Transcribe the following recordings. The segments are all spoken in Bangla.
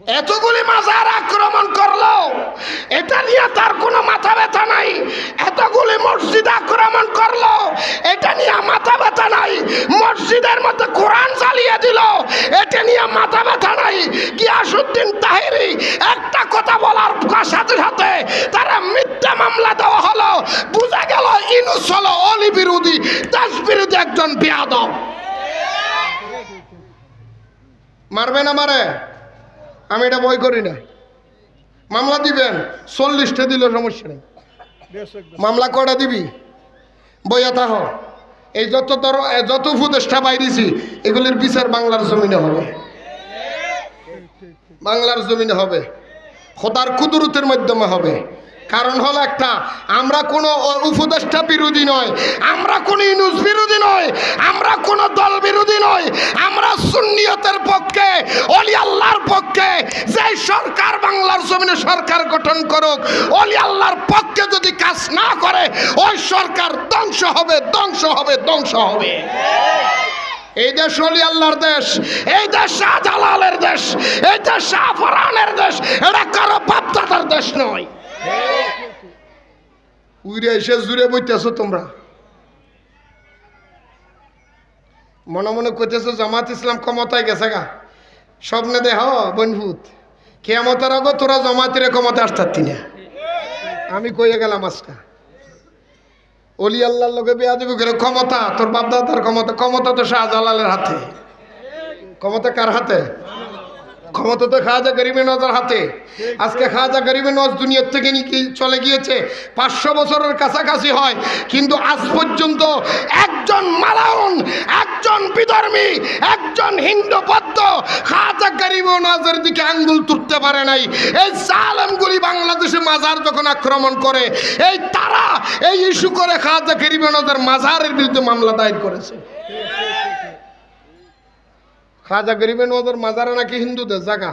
এতগুলি মাজার আক্রমণ করল। এটা নিয়ে তার কোনো মাথা ব্যথা নাই। এতগুলি মসজিদ আক্রমণ করল। এটা নিয়ে মাথা ব্যথা নাই। মসজিদের মধ্যে কোরআন চালিয়ে দিল। এটা নিয়ে মাথা ব্যথা নাই। গিয়াসুদ্দিন তাহিরি একটা কথা বলার সাথে সাথে তারা মিথ্যা মামলা দেওয়া হলো। বোঝা গেল ইনুস হলো অলি বিরোধী দেশ বিরোধী একজন বিয়াদব মারবে না মারে? আমি এটা বই করি না। মামলা দিবেন, চল্লিশটা দিলে সমস্যা নেই। মামলা কটা দিবি? বইয়া তাহ এই যত তর যত উপদেষ্টা বাইরেছি এগুলির বিচার বাংলার জমিনে হবে। বাংলার জমিনে হবে। খোদার কুদরতের মাধ্যমে হবে। কারণ হলো একটা, আমরা কোনো উপদেষ্টা বিরোধী নয়, আমরা কোনো ইনুস বিরোধী নয়, আমরা কোনো দল বিরোধী নয়, আমরা সুন্নিয়তের পক্ষে, অলি আল্লাহর পক্ষে যে সরকার বাংলার জমিনে সরকার গঠন করুক, অলি আল্লাহর পক্ষে যদি কাজ না করে, ওই সরকার ধ্বংস হবে ধ্বংস হবে ধ্বংস হবে। এই দেশ অলি আল্লাহর দেশ, এই দেশ শাহজালালের দেশ, এই দেশ শাহফরানের দেশ, এটা কারও বাপদাদার দেশ নয়। উইরে এসে জুড়ে বইতেছো তোমরা। মনে মনে কইতেছো জামাত ইসলাম ক্ষমতায় গেছে গা। স্বপ্নে দেহ, বনভূত। কেমতার আগে তোরা জমাতির ক্ষমতা আসতার না আমি কইয়ে গেলাম আজকা। অলি আল্লাহর লোকে বিয়া দিবি করে ক্ষমতা, তোর বাপদাদার ক্ষমতা ক্ষমতা তো শাহজালালের হাতে। ক্ষমতা কার হাতে? ক্ষমতা তো খাজা গরিবে নজর হাতে। আজকে খাজা গরিবে নজ দুনিয়ার থেকে চলে গিয়েছে? পাঁচশো বছরের কাছাকাছি হয়, কিন্তু আজ পর্যন্ত একজন মালাউন, একজন বিধর্মী, একজন হিন্দু বদ্ধ খাজা গরিব নজের দিকে আঙ্গুল তুলতে পারে নাই। এই জালেমগুলি বাংলাদেশে মাজার যখন আক্রমণ করে, এই তারা এই ইস্যু করে খাজা গরিব নজর মাজারের বিরুদ্ধে মামলা দায়ের করেছে। খাজা গরিবে নজর মাজারে নাকি হিন্দুদের জায়গা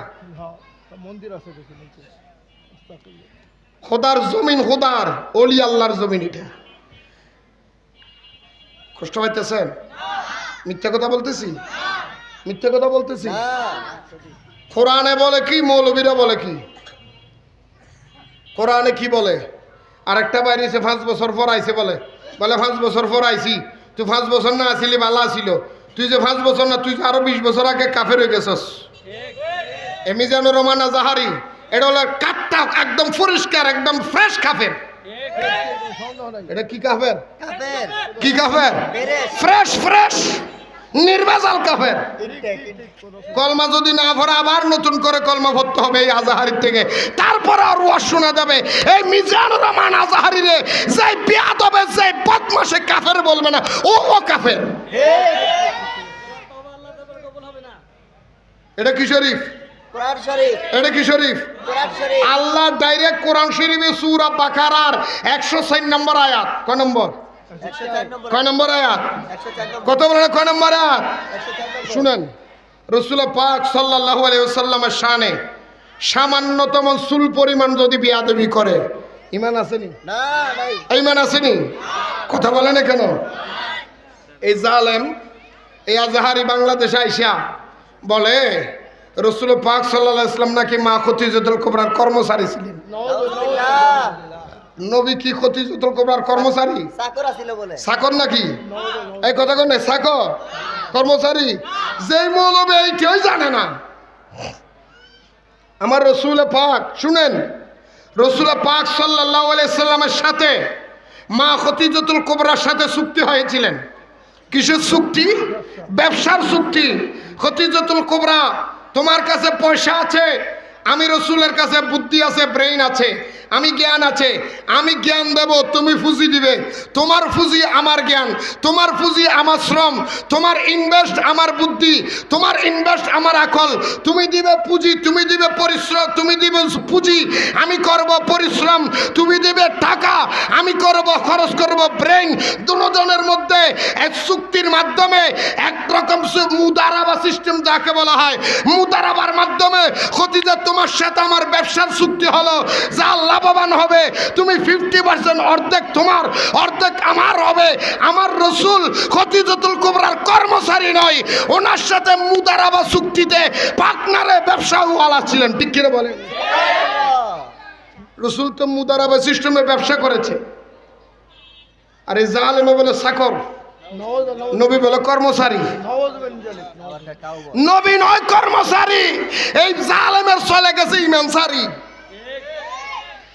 মন্দির আছে খোদার জমিন খোদার অলি আল্লাহর জমিন এটা। কষ্ট পাইতেছেন? মিথ্যা কথা বলতেছি? মিথ্যা কথা বলতেছি? কোরআনে বলে কি মৌলবীরা বলে কি? কোরআনে কি বলে? আরেকটা বাইরে এসে পাঁচ বছর পর আইসে বলে। বলে পাঁচ বছর পর আইছি। তুই পাঁচ বছর না আসিলি ভালো আসিল তুই যে পাঁচ বছর না তুই যে আরও বিশ বছর আগে কাফের হয়ে গেছস। এমিজানুর রোমানা জাহারি এটা হলো কাটটা একদম পরিষ্কার একদম ফ্রেশ কাফের। এটা কি কাফের? কি কাফের। ফ্রেশ ফ্রেশ নির্বাচাল কাফের। কলমা যদি না ভরে আবার নতুন করে কলমা ভরতে হবে এই আজাহারির থেকে। তারপরে আর ওয়াজ শোনা যাবে। এই মিজানুর রহমান আজাহারি রে যে বিয়াদ হবে যে বদমাসে কাফের বলবে না ও ও কাফের। এটা কি শরীফ? এটা কি শরীফ? আল্লাহ ডাইরেক্ট কোরআন শরীফে সূরা বাকারার একশো ছয় নম্বর আয়াত। চার নম্বর? কয় নম্বর আয়াত? চার নম্বর। কত বলে কয় নম্বর আয়াত? একশো চার নম্বর। শুনেন রসুল পাক সাল্লাহ আলাইসাল্লামের শানে সামান্যতম চুল পরিমাণ যদি বিয়াদবি করে ইমান আসেনি? ইমান আসেনি? কথা বলে না কেন এই জালেম এই আজাহারি বাংলাদেশে আইসা বলে রসুল পাক সাল্লাহ ইসলাম নাকি মা খতিজুল কোবরার কর্মচারী ছিলেন। নবী কি খতিজুল কোবরার কর্মচারী? চাকর নাকি? এই কথা কন চাকর কর্মচারী? যেই মৌলবে এই কেউ জানে না। আমার রসুল পাক শুনেন রসুল পাক সাল্লাহ সাল্লামের সাথে মা খতিজতুল কোবরার সাথে চুক্তি হয়েছিলেন। কিসের চুক্তি? ব্যবসার চুক্তি। খতিজতুল কোবরা তোমার কাছে পয়সা আছে আমি রসুলের কাছে বুদ্ধি আছে ব্রেইন আছে, আমি জ্ঞান আছে। আমি জ্ঞান দেব, তুমি পুঁজি দিবে। তোমার পুঁজি আমার জ্ঞান, তোমার পুঁজি আমার শ্রম, তোমার ইনভেস্ট আমার বুদ্ধি, তোমার ইনভেস্ট আমার আকল। তুমি দিবে পুঁজি, তুমি দিবে পরিশ্রম, তুমি দিবে পুঁজি। আমি করব পরিশ্রম, তুমি দিবে টাকা। আমি করব, খরচ করব ব্রেইন দুজনের মধ্যে এক চুক্তির মাধ্যমে একরকম মুদারাবা সিস্টেম যাকে বলা হয়, মুদারাবার মাধ্যমে খতিজাতুল তোমার সাথে আমার ব্যবসার চুক্তি হলো, যা লাভবান হবে। তুমি ফিফটি পার্সেন্ট অর্ধেক তোমার, অর্ধেক আমার হবে। আমার রসুল খতিজতুল কুবরার কর্মচারী নয়, ওনার সাথে মুদারাবা চুক্তিতে পার্টনারে ব্যবসা ওয়ালা ছিলেন। ঠিক কিনা বলেন? রসুল তো মুদারাবা সিস্টেমে ব্যবসা করেছে। আর এই জালেমে বলে সাকর। নবী বলে কর্মচারী। নবী নয় কর্মচারী। এই জালেমের চলে গেছে ইমানসারি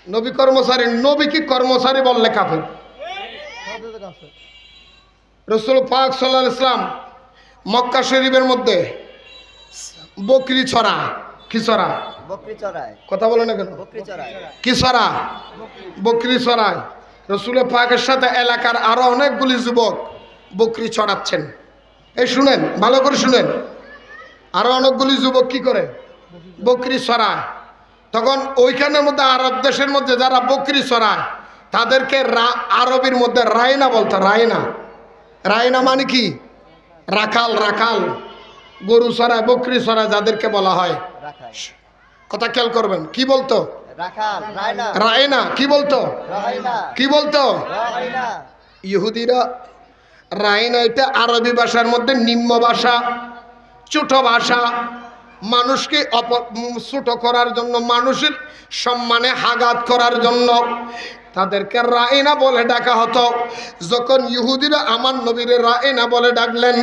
নবী কর্মচারী নবী কি কর্মচারী বললে কাফের? রসুল পাক সাল্লাহ ইসলাম মক্কা শরীফের মধ্যে বকরি ছড়া কি ছড়া? কথা বলে না কেন? কি ছড়া? বকরি ছড়ায়। রসুল পাকের সাথে এলাকার আরও অনেকগুলি যুবক বকরি ছড়াচ্ছেন এই শুনেন ভালো করে শুনেন। আরও অনেকগুলি যুবক কি করে? বকরি ছড়ায় তখন ওইখানের মধ্যে আরব দেশের মধ্যে যারা বকরি ছড়ায় তাদেরকে রা- আরবির মধ্যে রায়না বলতো রায়না রায়না মানে কি? রাখাল রাখাল। গরু ছড়ায় বকরি ছড়ায় যাদেরকে বলা হয়। কথা খেয়াল করবেন কি বলতো? রায়না কি বলতো? কি বলতো? ইহুদিরা রায়না এটা আরবি ভাষার মধ্যে নিম্ন ভাষা, ছোট ভাষা, মানুষকে অপ ছোট করার জন্য, মানুষের সম্মানে আঘাত করার জন্য তাদেরকে রায়না বলে ডাকা হতো। যখন ইহুদিরা আমার নবীরে রায়না বলে ডাকলেন,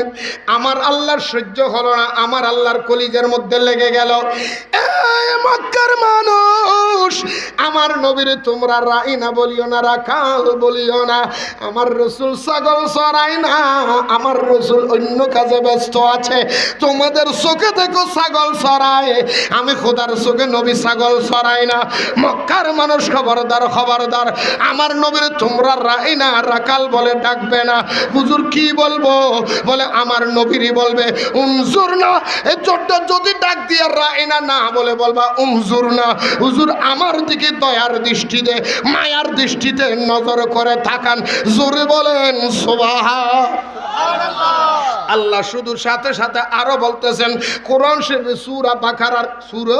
আমার আল্লাহর সহ্য হলো না, আমার আল্লাহর কলিজের মধ্যে লেগে গেল মক্কার মানুষ, আমার নবীরে তোমরা রাইনা বলিও না, রাখাল বলিও না, আমার রসুল ছাগল সরাই না, আমার রসুল অন্য কাজে ব্যস্ত আছে, তোমাদের চোখে দেখো ছাগল সরায় আমি খোদার চোখে নবী ছাগল সরাই না। মক্কার মানুষ খবরদার খবরদার আমার নবীরে তোমরা রাইনা রাখাল বলে ডাকবে না। হুজুর কি বলব? বলে, আমার নবীরই বলবে উমজুর না এই চোরটা যদি ডাক দিয়ে রাইনা না না বলে বলবা উমজুর না। হুজুর, আমার দিকে দয়ার দৃষ্টিতে, মায়ার দৃষ্টিতে নজর করে থাকান জোরে বলেন সোবাহা আল্লাহ শুধু সাথে সাথে আরও বলতেছেন, কোরআন শরীফে সূরা বাকারার সূরা?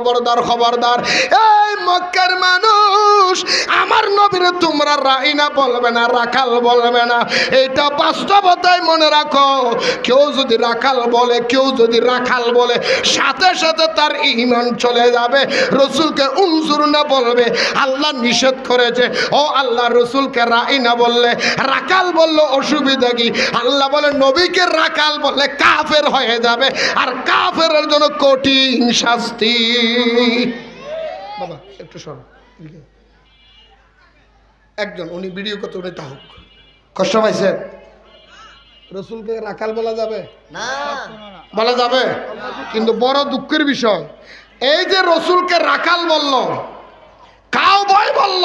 খবরদার খবরদার। এই মক্কার মানুষ, আমার নবীরে তোমরা রাইনা বলবে না, রাখাল বলবে না। এটা বাস্তবতায় মনে রাখো। কেউ যদি রাখাল বলে, কেউ যদি রাখাল বলে, সাথে সাথে তার ইমান চলে যাবে। রসুলকে উনজুর না বলবে। আল্লাহ নিষেধ করেছে। ও আল্লাহ, রসুলকে রাইনা বললে, রাখাল বললে অসুবিধা কি? আল্লাহ বলে, নবীকে রাখাল বললে কাফের হয়ে যাবে। আর কাফের জন্য কঠিন শাস্তি। বাবা একটু সরো একজন উনি ভিডিও করতে উনি তাহুক। কষ্ট পাইছেন রসুলকে রাখাল বলা যাবে? না। বলা যাবে? কিন্তু বড় দুঃখের বিষয় এই যে রসুলকে রাখাল বলল কাউ বয় বলল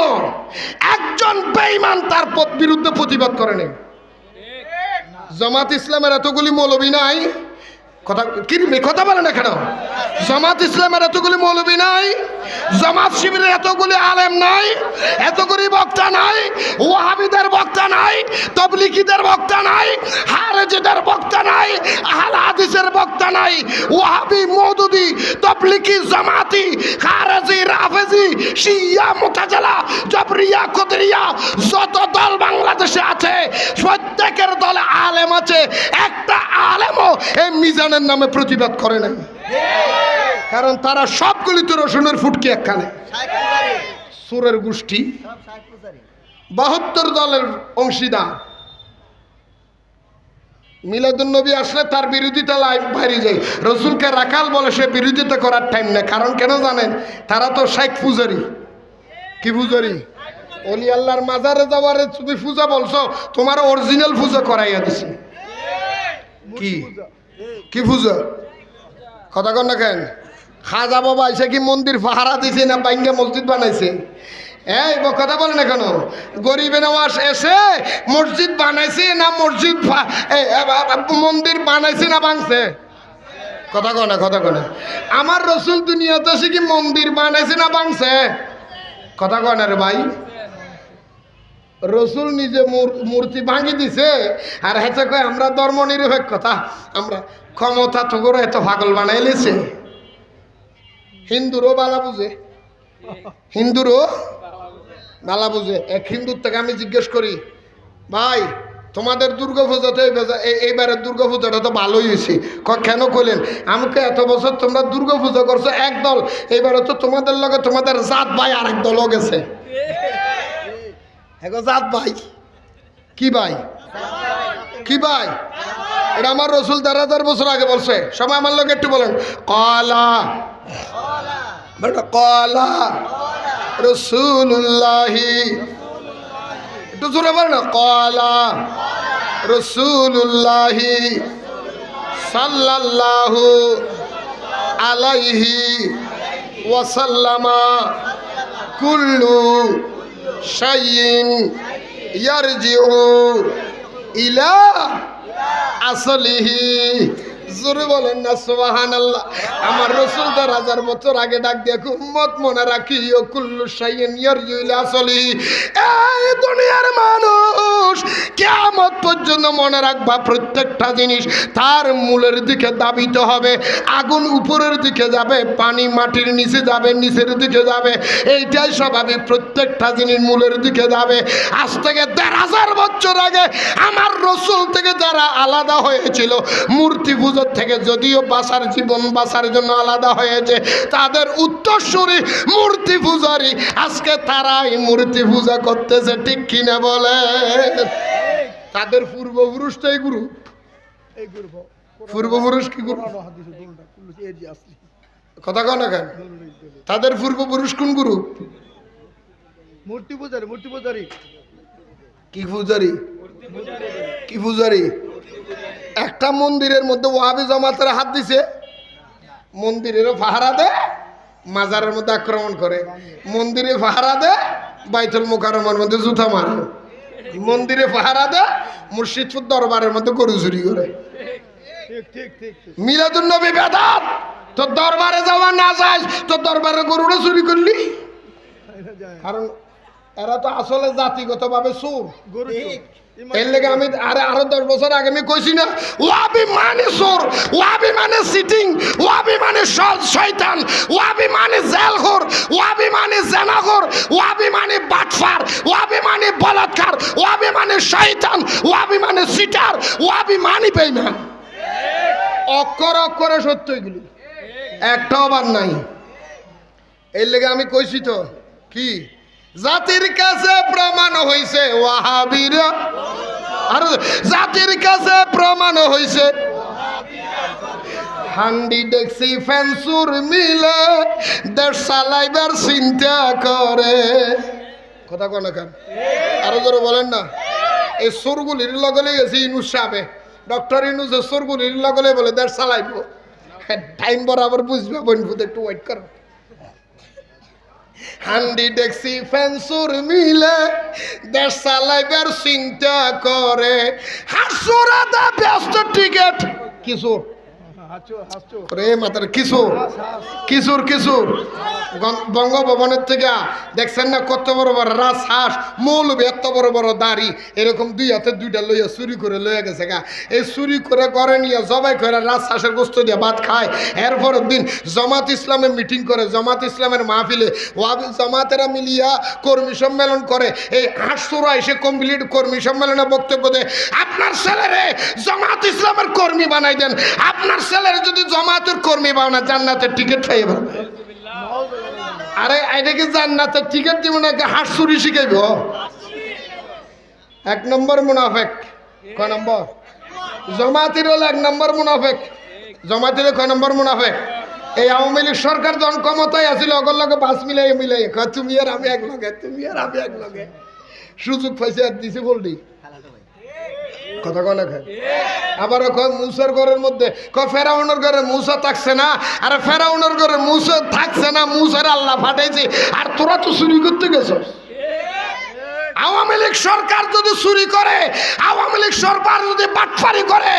একজন বেঈমান তার পথ বিরুদ্ধে প্রতিবাদ করেনি। জামাত ইসলামের এতগুলি মৌলবী নাই কথা কথা বলে না কেন? জামাত ইসলামের এতগুলি মৌলবি নাই, জামাত শিবিরের এতগুলি আলেম নাই, এতগুলি বক্তা নাই ও বক্তা নাই তবলিকিদের বক্তা নাই, হারেজিদের বক্তা নাই, আহল হাদিসের বক্তা নাই। ওয়াহাবি মৌদুদি তবলিকি জামাতি, খারেজি, রাফেজি, শিয়া, মুতাজালা, জবরিয়া, কদরিয়া, যত দল বাংলাদেশে আছে, প্রত্যেকের দলে আলেম আছে। একটা আলেমও এই মিজানের নামে প্রতিবাদ করে নাই। কারণ তারা সবগুলি তো রসুনের ফুটকি একখানে। সুরের গোষ্ঠী, বাহাত্তর দলের অংশীদার। মিলাদুল নবী আসলে তার বিরোধিতা লাইভ বাইরে যায়। রসুলকে রাখাল বলে সে বিরোধিতা করার টাইম নেই। কারণ কেন জানেন? তারা তো শেখ পূজারি। কি পূজারি? অলি আল্লাহর মাজারে যাওয়ারে তুমি পূজা বলছো, তোমার অরিজিনাল পূজা করাইয়া দিছি। কি? কি পূজা? কথা কন না কেন? খাজা বাবা এসে কি মন্দির পাহারা দিছে না বাইঙ্গা মসজিদ বানাইছে? এই কথা বলেন কেন? গরিবে নওয়াজ এসে মসজিদ বানাইছে না মসজিদ মন্দির বানাইছে না ভাঙছে? কথা কয় না, কথা কয় না। আমার রসুল দুনিয়াতে এসে কি মন্দির বানাইছে না ভাঙছে? কথা কয় না রে ভাই। রসুল নিজে মূর- মূর্তি ভাঙি দিছে, আর হেতে কয়, আমরা ধর্ম নিরপেক্ষতা আমরা ক্ষমতা তো করে এত পাগল বানাই লিছে। হিন্দুরও বালা বুঝে। হিন্দুরও বালা বুঝে এক হিন্দুর থেকে আমি জিজ্ঞেস করি, ভাই, তোমাদের দুর্গা পূজাতে এইবারের দুর্গা পূজাটা তো ভালোই হয়েছে। কেন কইলেন? আমাকে এত বছর তোমরা দুর্গা পূজা করছ, এক দল এবারে তো তোমাদের লগে তোমাদের জাত ভাই আরেক দলও গেছে। এখন জাত ভাই। কি ভাই? কি ভাই? এটা আমার রসুল দেড় হাজার বছর আগে বলছে। সবাই আমার লোক একটু বলেন, কলা। কলা। রসুল্লাহি একটু জোরে বল না, কলা রসুল্লাহি সাল্লাল্লাহু আলাইহি ওয়াসাল্লামা কুল্লু শাইইন ইয়ারজিউ ইলা আসলিহি। জোরে বলেন না সোহান আল্লাহ আমার রসুল তার হাজার বছর আগে ডাক দিয়ে উম্মত মনে রাখি ও কুল্লু সাইয়েন ইয়ারজুইল আসলিহি এই দুনিয়ার মানুষ কিয়ামত পর্যন্ত মনে রাখবা প্রত্যেকটা জিনিস তার মূলের দিকে দাবিতে হবে, আগুন উপরের দিকে যাবে, পানি মাটির নিচে যাবে, নিচের দিকে যাবে। এইটাই স্বাভাবিক, প্রত্যেকটা জিনিস মূলের দিকে যাবে। আজ থেকে দেড় হাজার বছর আগে আমার রসুল থেকে যারা আলাদা হয়েছিল, মূর্তি পুজোর থেকে যদিও বাসার জীবন বাসার জন্য আলাদা হয়েছে তাদের উত্তরসূরি মূর্তি পূজারি আজকে তারাই মূর্তি পূজা করতেছে ঠিক কিনা বলে? তাদের পূর্বপুরুষটাই গুরু। এই গ্রুপ পূর্বপুরুষ কি গুরু? কথা কন কেন? তাদের পূর্বপুরুষ কোন গুরু? মূর্তি পূজারি মূর্তি পূজারি। কি পূজারি? কি পূজারি? একটা মন্দিরের মধ্যে ওয়াবি জমাতের হাত দিছে। মন্দিরেরও পাহারা দে, মাজারের মধ্যে আক্রমণ করে। মন্দিরে পাহারা দে, বাইতুল মুকাররমের মধ্যে জুতা মারে। মন্দিরে পাহারা দে, মুর্শিদপুর দরবারের মধ্যে গরু চুরি করে। মিলাদুন নবী বেদাত, তোর দরবারে যাওয়া না যায়, তোর দরবারে গরুটা চুরি করলি। কারণ এরা তো আসলে জাতিগতভাবে সুর গরু। এর লেগে আমি আরে আরও দশ বছর আগে আমি কইছি না ওয়াবি মানে সোর ওয়াবি মানে সিটিং ওয়াবি মানে সৎ শয়তান ওয়াবি মানে জেলখোর ওয়াবি মানে জেনাখোর ওয়াবি মানে বাটফার ওয়াবি মানে বলাৎকার ওয়াবি মানে শয়তান ওয়াবি মানে সিটার ওয়াবি মানে বেইমান অক্ষর অক্ষরে সত্য এগুলি। একটাও বাদ নাই। এর লেগে আমি কইছি তো, কি? জাতির কাছে প্রমাণ হইছে, ওয়াহাবিরা। আর, জাতির কাছে প্রমাণ হইছে। হান্ডি ডেক্সি ফেন্সুর মিলে দেশ চালাইবার চিন্তা করে। কথা কন কেন? আরও জোরে বলেন না। এই সুরগুলির লগলে গেছে ইনুস সাহেবে। ডক্টর ইনুস সুরগুলির লগলে বলে দেশ চালাইব টাইম বরাবর বুঝবে বন্ধু একটু ওয়েট করো। হান্ডি ডেক্সি ফেন্সুর মিলে দেশ চালাইবার চিন্তা করে। হাসুরা দা ব্যস্ত টিকেট। হাঁচো বঙ্গভবনের থেকে, দেখছেন না কত বড় বড় রাস হাঁস মৌলবি এত বড় বড় দাড়ি। এরকম দুই হাতে দুইটা লইয়া চুরি করে লইয়া গেছে গা। এই চুরি করে করে নিয়ে জবাই করে রাস হাঁসের গোস্ত দিয়ে ভাত খায়। এরপরের দিন জমাত ইসলামে মিটিং করে, জমাত ইসলামের মাহফিলে ওয়াবি জমাতেরা মিলিয়া কর্মী সম্মেলন করে। এই হাঁসুরা এসে কমপ্লিট কর্মী সম্মেলনে বক্তব্য দেয়। আপনার ছেলেরে জমাত ইসলামের কর্মী বানাই দেন। আপনার ছেলের যদি জমাতের কর্মী পাও না, জান্নাতের টিকিট খাইয়ে পারবে আরে, এটা কি জান্নাতের টিকিট দিব নাকি হাঁস চুরি শিখাইব? এক নম্বর মুনাফেক। কয় নম্বর? জমাতির হলো এক নম্বর মুনাফেক। জমাতির কয় নম্বর মুনাফেক? এই আওয়ামী লীগ সরকার যখন ক্ষমতায় আছিল অগর লগে বাস মিলাই মিলাই তুমি আর আমি এক লগে তুমি আর আমি এক লগে সুযোগ পাইছে, আর দিছে বললি কথা খায় আবার কয়, মুসার ঘরের মধ্যে। কয়, ফেরাউনের ঘরে মুসা থাকছে না, আর ফেরাউনের ঘরে মুসা থাকছে না, মুসার আল্লাহ ফাটাইছে আর তোরা তো চুরি করতে গেছস আওয়ামী লীগ সরকার যদি চুরি করে, আওয়ামী লীগ সরকার যদি বাটফারি করে,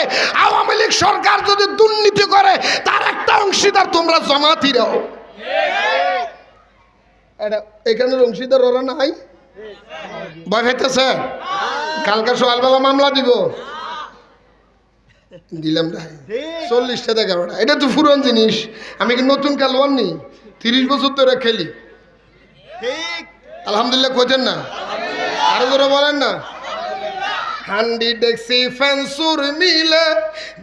আওয়ামী লীগ সরকার যদি দুর্নীতি করে, তার একটা অংশীদার তোমরা জমাতিরাও এটা এখানের অংশীদার ওরা নাই? ভয় কালকে সকালবেলা মামলা দিব। দিলাম রায় চল্লিশটা দেখা বেড়া এটা তো পুরন জিনিস। আমি কি নতুন খেলোয়াড় নি? তিরিশ বছর ধরে খেলি। ঠিক আলহামদুলিল্লাহ খোঁজেন না। আরও ধরে বলেন না। হান্ডি ডেক্সি ফেন্সুর মিলে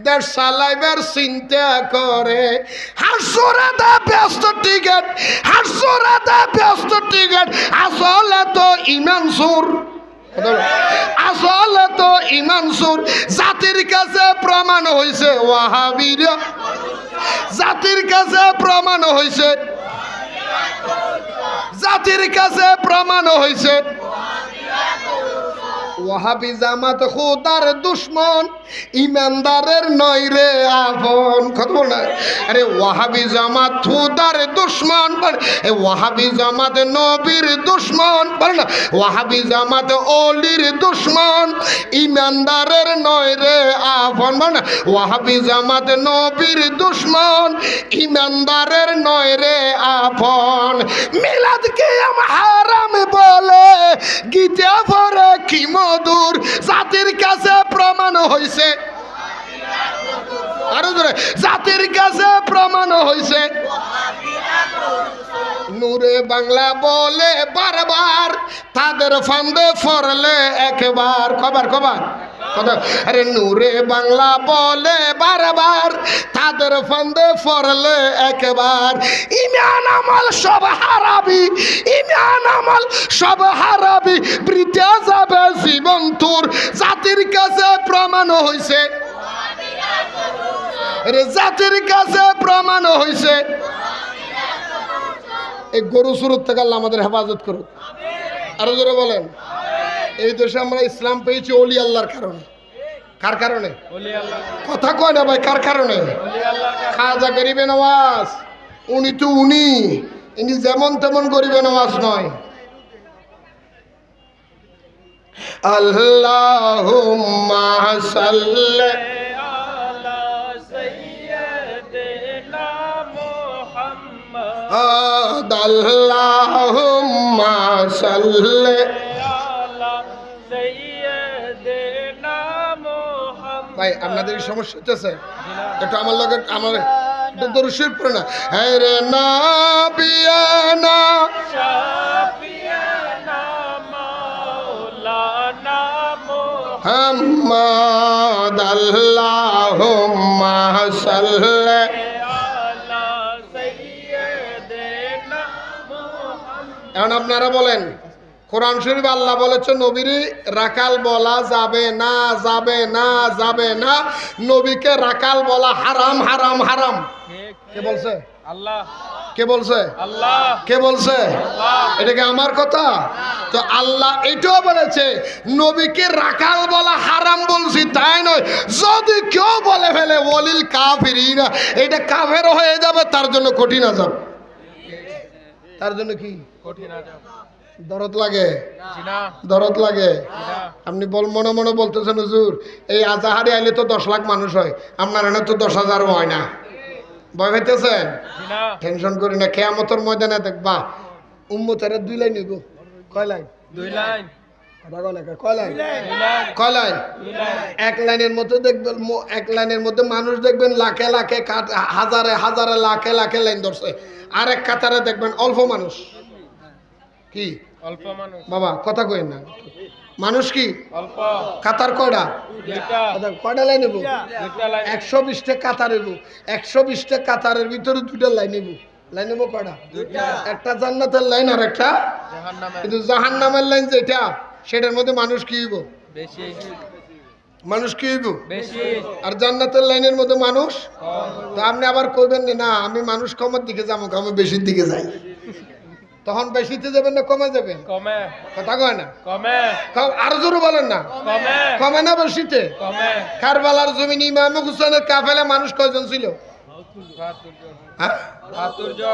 দেড় সালাইবার চিন্তা করে। হাসুরে দা ব্যস্ত টিকেট। হাসুরে দা ব্যস্ত টিকেট। আসলে তো ইমান সুর আসলে তো ইমান সুর, জাতির কাছে প্রমাণ হয়েছে ওয়াহাবির জাতির কাছে প্রমাণ হয়েছে জাতির কাছে প্রমাণ হয়েছে ওয়াহাবি জামাত খুদার দুশ্মন, ইমানদারের নয় রে আপন। কত না। আরে ওয়াহাবি জামাত খুদার দুশ্মন এ ওয়াহাবি জামাত নবীর দুশ্মন বল না। ওয়াহাবি জামাত অলির দুশ্মন, ইমানদারের নয় রে আপন বল না। ওয়াহাবি জামাত নবীর দুশ্মন, ইমানদারের নয় রে আপন। মিলাদকে আম হারাম বলে, গীতা ভরে কি মধুর জাতির কাছে প্রমাণ হয়েছে আরও ধরে জাতির কাছে প্রমাণ হয়েছে নূরে বাংলা বলে বারবার, তাদের ফান্দে ফরলে একবার। কবার কবার আরে নূরে বাংলা বলে বারবার, তাদের ফান্দে ফরলে একবার। ইমান আমল সব হারাবি ইমান আমল সব হারাবি। বৃদ্ধা যাবে জীবন তোর জাতির কাছে প্রমাণ হয়েছে জাতির কাছে প্রমাণ হয়েছে এই গরু সুরত থেকে আল্লাহ আমাদের হেফাজত করুক। আরও জোরে বলেন। এই দেশে আমরা ইসলাম পেয়েছি অলি আল্লাহর কারণে। কার কারণে? কথা কয় না ভাই কার কারণে? খাজা গরিবে নওয়াজ। উনি তো উনি। ইনি যেমন তেমন গরিবে নওয়াজ নয়। আল্লাহ সাল্লি আল্লাহুম্মা সাল্লি ভাই আপনাদের সমস্যা হচ্ছে একটু আমার লগে আমার দরুশির পড়ে না। হ্যাঁ রে না বিয়ানা হাম্মাদ আল্লাহুম্মা সাল্লি এখন আপনারা বলেন কোরআন শরীফ আল্লাহ বলেছে নবীরই রাকাল বলা যাবে না যাবে না যাবে না। নবীকে রাকাল বলা হারাম হারাম হারাম। কে বলছে? আল্লাহ। কে বলছে? আল্লাহ। কে বলছে? এটা কি আমার কথা? তো আল্লাহ এটাও বলেছে নবীকে রাকাল বলা হারাম বলছি তাই নয়। যদি কেউ বলে ফেলে বলিল কাফিরি এটা কাফের হয়ে যাবে তার জন্য কঠিন আজাব তার জন্য কি? দরদ লাগে? দরদ লাগে? আপনি বল মনে মনে বলতেছেন হুজুর এই আজাহারি আইলে তো দশ লাখ মানুষ হয় আপনার এনে তো দশ হাজারও হয় না। ভয় পাইতেছেন? টেনশন করি না খেয়ামতর ময়দানে দেখবা উম্মতারা দুই লাইন নিব কয় লাইন? দুই লাইন। এক লাইনের মধ্যে দেখবেন এক লাইনের মধ্যে মানুষ দেখবেন লাখে লাখে হাজারে হাজারে লাখে লাখে লাইন ধরছে। আর এক কাতারে দেখবেন অল্প মানুষ। কি? অল্প মানুষ। বাবা কথা কই না। মানুষ কি? অল্প। কাতার কয়টা? দুইটা। কয়টা লাইন নেব? একশো বিশটা কাতার নেব। একশো বিশটা কাতারের ভিতরে দুইটা লাইন নেব। লাইন নেব কয়টা? একটা জান্নাতের লাইন আর একটা কিন্তু জাহান নামের লাইন যেটা সেটার মধ্যে মানুষ কি হইব? মানুষ কি হইব? আর জান্নাতের লাইনের মধ্যে মানুষ? তো আপনি আবার কইবেন না, আমি মানুষ কমের দিকে যাব আমি বেশির দিকে যাই। তখন বেশিতে যাবেন না কমে যাবেন? কমে। কথা কয় না? কমে। আরও জোরে বলেন না। কমে। কমে না বেশিতে? কমে। কারবালার জমিন ইমাম হুসেনের কাফেলে মানুষ কয়জন ছিল? হ্যাঁ?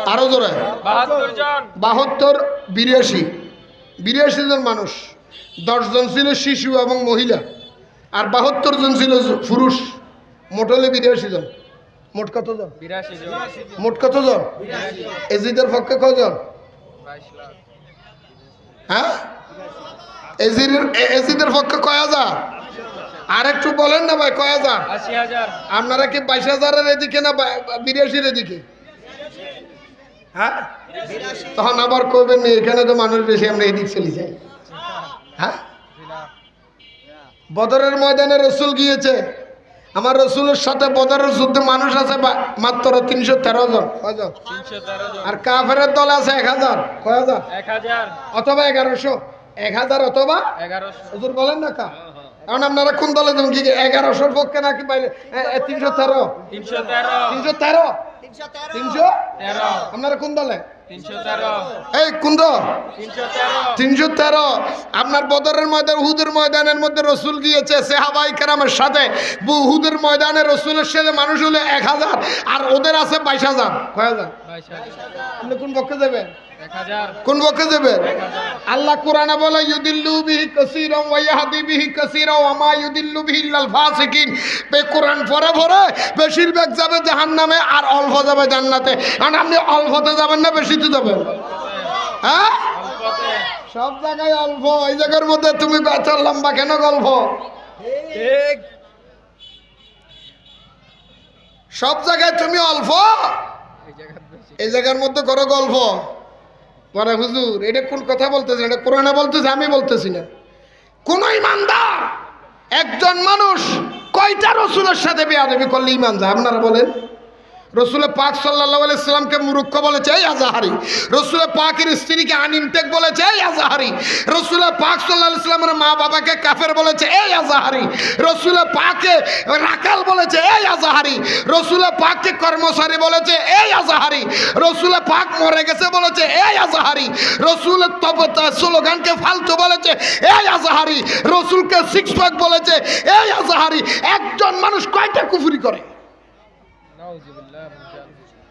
আরও জোরে। বাহাত্তর বিরাশি। বিরাশি জন মানুষ। দশজন ছিল শিশু এবং মহিলা আর বাহাত্তর জন ছিল পুরুষ। মোট হলে বিরাশি জন। মোট কতজন? মোট কতজন? এজিদের পক্ষে কজন? হ্যাঁ? এজির এজিদের পক্ষে কয় হাজার? আর একটু বলেন না ভাই কয় হাজার? আপনারা কি বাইশ হাজারের এদিকে না বিরাশির এদিকে? হ্যাঁ? তখন আবার কইবেন এখানে তো মানুষ বেশি আমরা এদিক চলে যাই। হ্যাঁ? বদরের ময়দানে রসুল গিয়েছে। আমার রসুলের সাথে বদরের যুদ্ধে মানুষ আছে বা- মাত্র তিনশো তেরো জন। কয়জন? জন। আর কাফের দল আছে এক হাজার। কয় হাজার। অথবা এগারোশো। এক হাজার অথবা? এগারোশো। হুজুর বলেন না কা। কারণ আপনারা কোন দলে দেবেন কি এগারোশোর পক্ষে নাকি বাইরে? তিনশো তেরো। তিনশো তেরো। তিনশো তেরো? তিনশো তেরো। তিনশো? আপনারা কোন দলে? এই কোন তিনশো তেরো। আপনার বদরের ময়দান হুদের ময়দানের মধ্যে রসুল গিয়েছে সেহাবাই কেরামের সাথে। হুদের ময়দানে রসুলের সাথে মানুষ হলে এক হাজার, আর ওদের আছে বাইশ হাজার। কয় হাজার? আপনি কোন পক্ষে যাবেন? কোন পক্ষে যাবেন? আল্লাহ কোরআনে বলে ইউদিল্লু বিহি কাসীরাম ওয়া ইয়াহদি বিহি কাসীরা ওয়া মা ইউদিল্লু বিহি ইল্লাল ফাসিকিন। বে কোরআন পড়ে পড়ে বেশিরভাগ যাবে জাহান্নামে আর অল্প যাবে জান্নাতে। আর আপনি অল্পতে যাবেন না বেশিতে যাবেন। হ্যাঁ? সব জায়গায় অল্প। এই জায়গার মধ্যে তুমি বেচার লম্বা কেন গল্প? ঠিক। সব জায়গায় তুমি অল্প? এই জায়গার মধ্যে করো গল্প। বলে, হুজুর, এটা কোন কথা বলতেছে এটা কোরআনে বলতেছে, আমি বলতেছি না। কোন ইমানদার, একজন মানুষ কয়টা রসুলের সাথে বেয়াদবি করলে ইমান যায়? আপনারা বলেন। রসুল পাক সাল্লাহ ইসলামকে মুরুক্ষ বলেছে, এই আজাহারি। রসুল পাকের স্ত্রীকে আনিমটেক বলেছে, এই আজাহারি। রসুল পাক সাল্লাহ ইসলামের মা বাবাকে কাফের বলেছে, এই আজাহারি। রসুল পাকে রাকাল বলেছে, এই আজাহারি। রসুল পাককে কর্মচারী বলেছে, এই আজাহারি। রসুল পাক মরে গেছে বলেছে, এই আজাহারি। রসুল স্লোগানকে ফালতু বলেছে, এই আজাহারি। রসুলকে সিক্স প্যাক বলেছে, এই আজাহারি। একজন মানুষ কয়টা কুফুরি করে।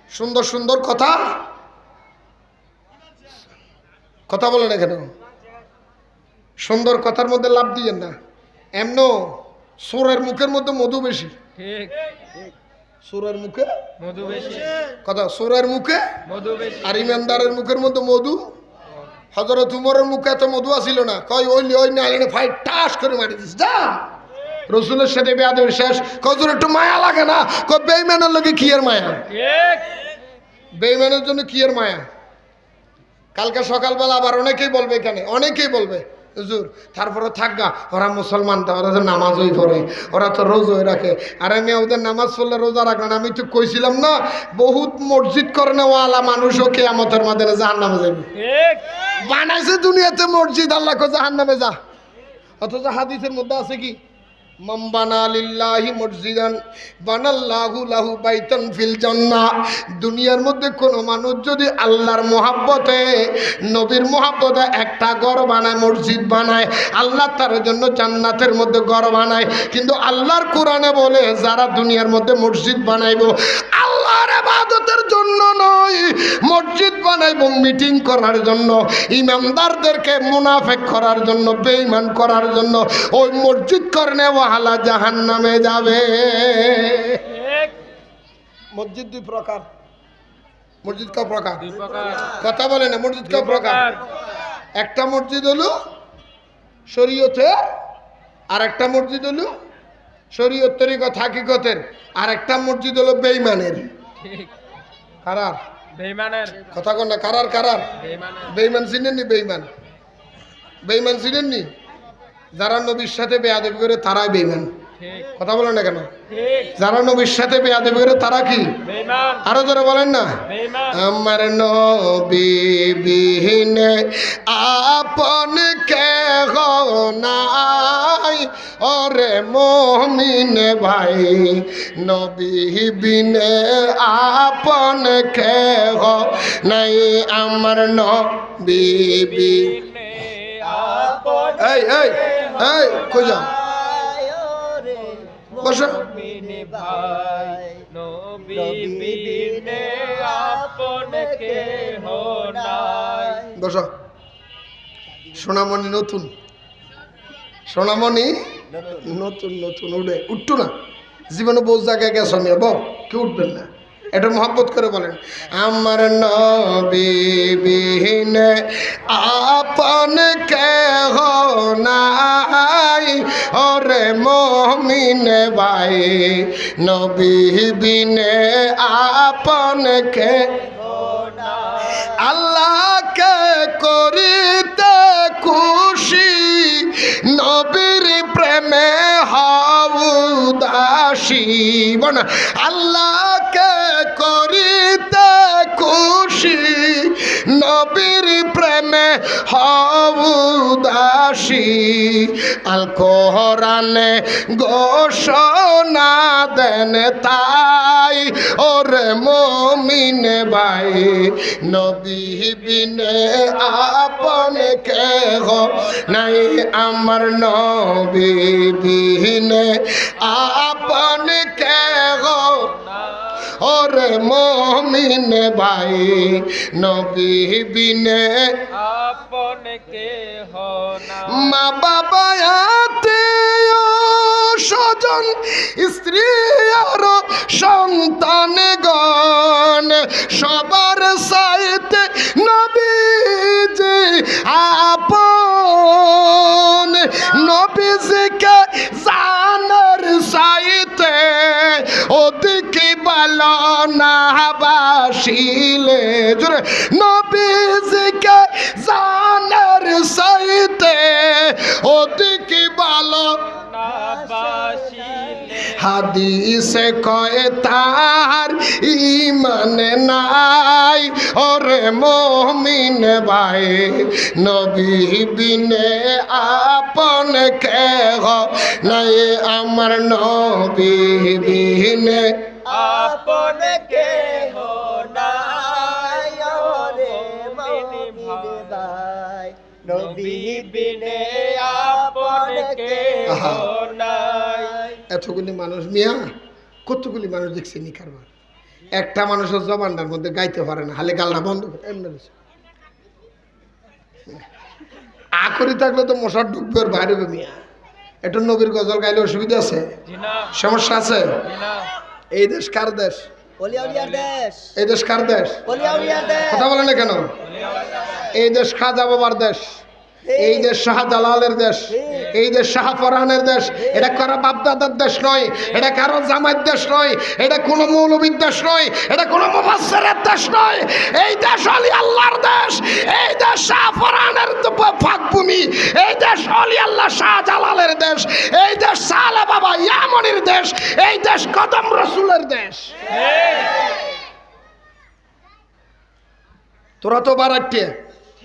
সুন্দর সুন্দর কথা? কথা বলেন এখানে সুন্দর কথার মধ্যে লাভ দিয়েন না। এমন সোরের মুখের মধ্যে মধু বেশি। সোরের মুখে? মধু বেশি। কথা সোরের মুখে? মধু বেশি। আর ইমানদারের মুখের মধ্যে মধু? হজরত উমরের মুখে এত মধু আসিল না। কই ওই ওই না ফাই টাস করে মারি দিস যা! রসুলের সাথে বেয়াদের শেষ। কজুর একটু মায়া লাগে না? কই বেইমানের লোকে কি এর মায়া? ঠিক। বেইমানের জন্য কি এর মায়া? কালকে সকালবেলা আবার অনেকেই বলবে এখানে অনেকেই বলবে হুজুর তারপরে থাকগা ওরা মুসলমান তো ওরা তো নামাজই পড়ে ওরা তো রোজই রাখে। আর আমি ওদের নামাজ পড়লে রোজা রাখবে না আমি তো কইছিলাম না বহুত মসজিদ করে নেওয়ালা মানুষও কেয়ামতের মাধ্যমে জাহান নামে যাবে ঠিক। বানাইছে দুনিয়াতে মসজিদ আল্লাহ কো জাহান নামে যা। অথচ হাদিসের মধ্যে আছে কি? বানা লিল্লাহি মসজিদান বানাল্লাহু লাহু বাইতান ফিল জান্নাহ দুনিয়ার মধ্যে কোন মানুষ যদি আল্লাহর মোহাব্বতে, নবীর মোহাব্বতে একটা ঘর বানায়, মসজিদ বানায়, আল্লাহ তার জন্য জান্নাতের মধ্যে ঘর বানায়, কিন্তু আল্লাহর কোরআনে বলে যারা দুনিয়ার মধ্যে মসজিদ বানাইব, আল্লাহর ইবাদতের জন্য নয়, মসজিদ বানাইবো মিটিং করার জন্য, ইমানদারদেরকে মুনাফেক করার জন্য, বেঈমান করার জন্য, ওই মসজিদ করনে ওয়াহালা জাহান নামে যাবে মসজিদ দুই প্রকার। মসজিদ ক প্রকার? কথা বলে না মসজিদ ক প্রকার? একটা মসজিদ হলো শরীয়তে আর একটা মসজিদ হলো শরীয়ত তরিকত হাকিকতের। আর একটা মসজিদ হলো বেঈমানের। ঠিক। কারার? বেইমানের কথা কন না কারার কারার? বেইমানের বেইমান চিনেননি বেইমান বেইমান চিনেননি? যারা নবীর সাথে বেয়াদবি করে তারাই বেইমান কথা বলেন না কেন? যারা নবীর সাথে বেয়াদবি করে তারা কি? আরও যারা বলেন না। আমার নবী বিহীনে আপন কে নাই। ওরে মমিন ভাই নবী বিনে আপন খেহ নাই। আমার নবী বি- আপন এই এই এই কই বসো। বসো। সোনামণি নতুন। সোনামণি নতুন। নতুন উঠে। উঠতো না? জীবনে বহু জায়গায় গেছো মেয়ে বউ কেউ উঠবেন না। এটা মহব্বত করে বলেন। আমার নবীবিহীনে আপন কেহ নাই। ওরে মমিন ভাই নবীবিনে আপন কে আল্লাহকে করিতে খুশি, নবীর প্রেমে হাউদাসী বন আল্লাহকে করিতে খুশি, নবীর প্রেমে হাউদাসী আল কোহরানে ঘোষণা দেন তাই, ওরে মমিন ভাই, নবী বিনে আপন কেহ নাই, আমার নবী বিনে আপন কেহ ওরে মমিন ভাই নবী বিনে আপন নাই মা বাবা আত্মীয় স্বজন স্ত্রী আর সন্তান গণ সবার সাইতে নবীজি আপন। নবীজিকে জানার সাইতে ওদিকে ভালো না বাসিলে। জোরে নবীজিকে জানার সাইতে ওদিকে বাসিলে হাদিসে কয় তার ইমান নাই। ওরে মমিন ভাই নবী বিনে আপন কেহ নাই। আমার নবী বিনে আপন কেহ নাই। রে মমিন ভাই ভাই নবী বিনে আপন এতগুলি মানুষ মিয়া কতগুলি মানুষ দেখছে নি কারবার? একটা মানুষের জবানটার মধ্যে গাইতে পারে না হালে গালটা বন্ধ করে এমনি থাকলে তো মশার ঢুকবে বাইরে মিয়া। এটা নবীর গজল গাইলে অসুবিধা আছে? সমস্যা আছে? এই দেশ কার দেশ? এই দেশ কার দেশ? দেশ। কথা বলে না কেন? এই দেশ খাজা বাবার দেশ। এই দেশ শাহজালালের দেশ এই দেশ শাহপরানের দেশ এটা কারও বাপদাদার দেশ নয় এটা কারও জামাইয়ের দেশ নয় এটা কোনো মৌলবীর দেশ নয় এটা কোনো মুফাসসিরের দেশ নয়। এই দেশ অলি আল্লাহর দেশ এই দেশ শাহপরানের ফাঁকভূমি এই দেশ অলি আল্লাহ শাহ জালালের দেশ এই দেশ সালে বাবা ইয়ামনির দেশ এই দেশ কদম রসুলের দেশ। তোরা তো বারাট্টে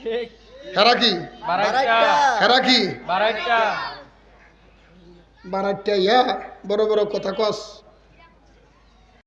ঠিক। হেরা কি? বারাইটা। হেরা কি? বারাইটা ইয়া বড় বড় কথা কস।